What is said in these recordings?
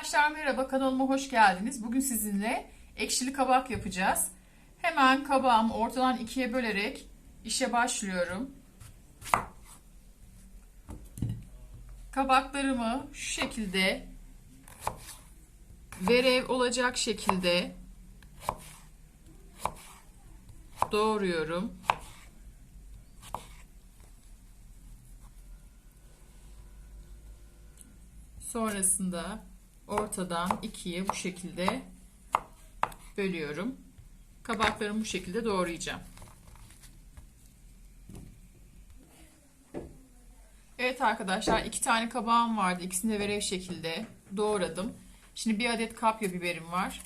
Arkadaşlar merhaba kanalıma hoş geldiniz. Bugün sizinle ekşili kabak yapacağız. Hemen kabağımı ortadan ikiye bölerek işe başlıyorum. Kabaklarımı şu şekilde verev olacak şekilde doğruyorum. Sonrasında ortadan ikiye bu şekilde bölüyorum. Kabaklarımı bu şekilde doğrayacağım. Evet arkadaşlar iki tane kabağım vardı. İkisini de verev şekilde doğradım. Şimdi bir adet kapya biberim var.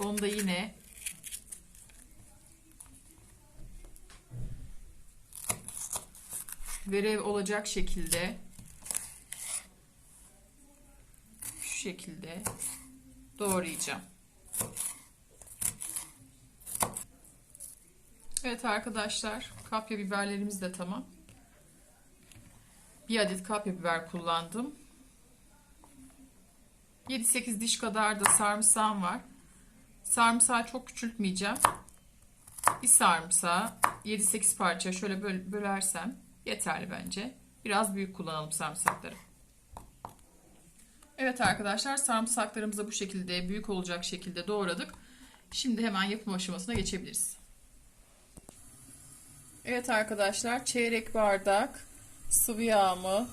Onu da yine verev olacak şekilde şu şekilde doğrayacağım. Evet arkadaşlar kapya biberlerimiz de tamam. Bir adet kapya biber kullandım. 7-8 diş kadar da sarımsağım var. Sarımsağı çok küçültmeyeceğim. Bir sarımsağı 7-8 parça şöyle böl bölersem yeterli bence. Biraz büyük kullanalım sarımsakları. Evet arkadaşlar sarımsaklarımızı bu şekilde büyük olacak şekilde doğradık. Şimdi hemen yapım aşamasına geçebiliriz. Evet arkadaşlar çeyrek bardak sıvı yağımı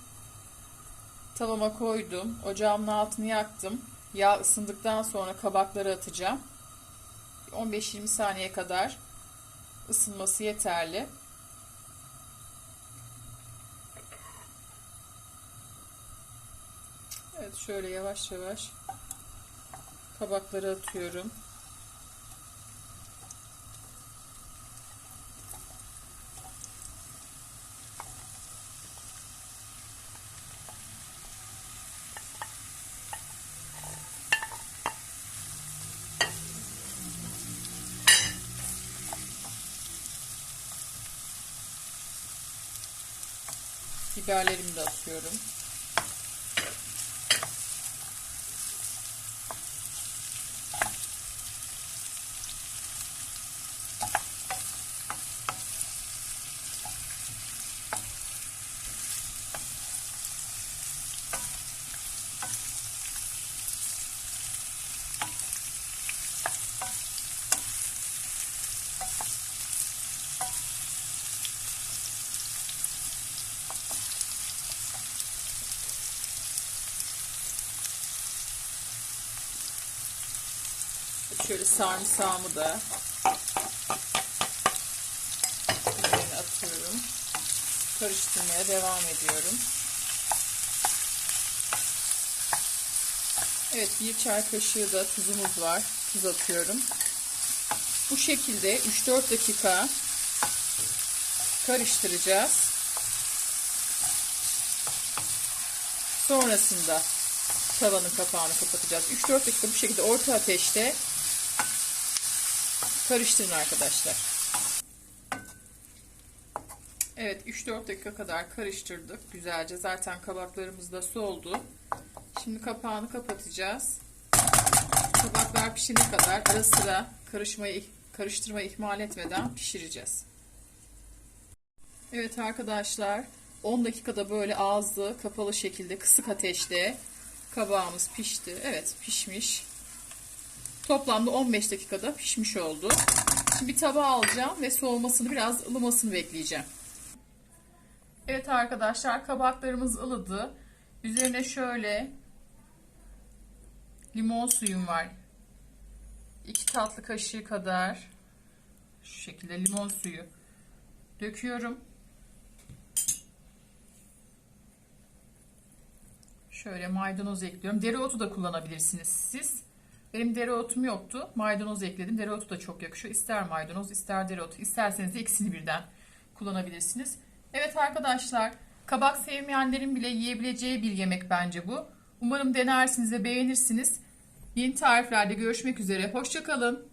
tavama koydum. Ocağımın altını yaktım. Yağ ısındıktan sonra kabakları atacağım. 15-20 saniye kadar ısınması yeterli. Evet şöyle yavaş yavaş kabakları atıyorum. Biberlerimi de atıyorum. Şöyle sarımsağımı da üzerine atıyorum. Karıştırmaya devam ediyorum. Evet bir çay kaşığı da tuzumuz var. Tuz atıyorum. Bu şekilde 3-4 dakika karıştıracağız. Sonrasında tavanın kapağını kapatacağız. 3-4 dakika bu şekilde orta ateşte karıştırın arkadaşlar. Evet 3-4 dakika kadar karıştırdık güzelce. Zaten kabaklarımız da soldu. Şimdi kapağını kapatacağız. Kabaklar pişene kadar ara sıra karışmayı, karıştırmayı ihmal etmeden pişireceğiz. Evet arkadaşlar 10 dakikada böyle ağzı kapalı şekilde kısık ateşte kabağımız pişti. Evet pişmiş. Toplamda 15 dakikada pişmiş oldu. Şimdi bir tabağa alacağım ve soğumasını biraz ılımasını bekleyeceğim. Evet arkadaşlar kabaklarımız ılıdı. Üzerine şöyle limon suyum var. 2 tatlı kaşığı kadar şu şekilde limon suyu döküyorum. Şöyle maydanoz ekliyorum. Dereotu da kullanabilirsiniz siz. Benim dereotum yoktu. Maydanoz ekledim. Dereotu da çok yakışıyor. İster maydanoz ister dereotu. İsterseniz de ikisini birden kullanabilirsiniz. Evet arkadaşlar kabak sevmeyenlerin bile yiyebileceği bir yemek bence bu. Umarım denersiniz ve beğenirsiniz. Yeni tariflerde görüşmek üzere. Hoşçakalın.